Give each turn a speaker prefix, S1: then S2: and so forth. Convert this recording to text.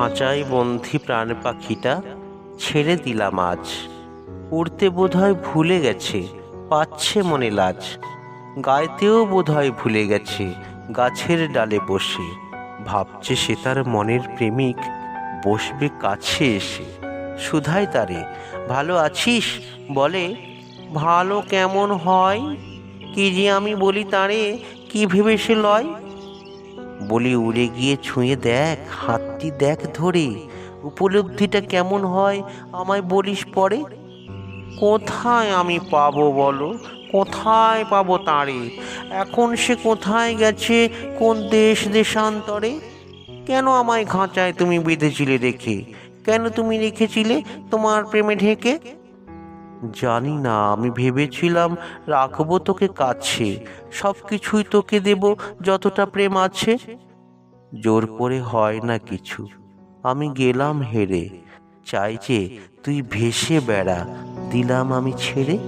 S1: খাঁচায় বন্ধি প্রাণ পাখিটা ছেড়ে দিলাম আজ। উড়তে বোধহয় ভুলে গেছে, পাচ্ছে মনে লাজ। গাইতেও বোধহয় ভুলে গেছে, গাছের ডালে বসে। ভাবছে সে তার মনের প্রেমিক, বসবে কাছে এসে। সুধাই তারে, ভালো আছিস? বলে, ভালো কেমন হয়? কি যে আমি বলি তারে, কি ভেবে সে লয়? বলি উড়ে গিয়ে ছুঁয়ে দেখ, হাতটি দেখ ধরে, উপলব্ধিটা কেমন হয় আমায় বলিস পরে? কোথায় আমি পাবো বলো? কোথায় পাবো তাঁরে? এখন সে কোথায় গেছে? কোন দেশ দেশান্তরে? কেন আমায় খাঁচায় তুমি বেঁধেছিলে রেখে? কেন তুমি রেখেছিলে তোমার প্রেমে ঢেকে? জানি না, আমি ভেবেছিলাম রাখব তোকে কাছে সব কিছুই তোকে দেব, যতটা প্রেম আছে। জোর করে হয় না কিছু। আমি গেলাম হেরে। চাই যে তুই ভেসে বেড়া, দিলাম আমি ছেড়ে।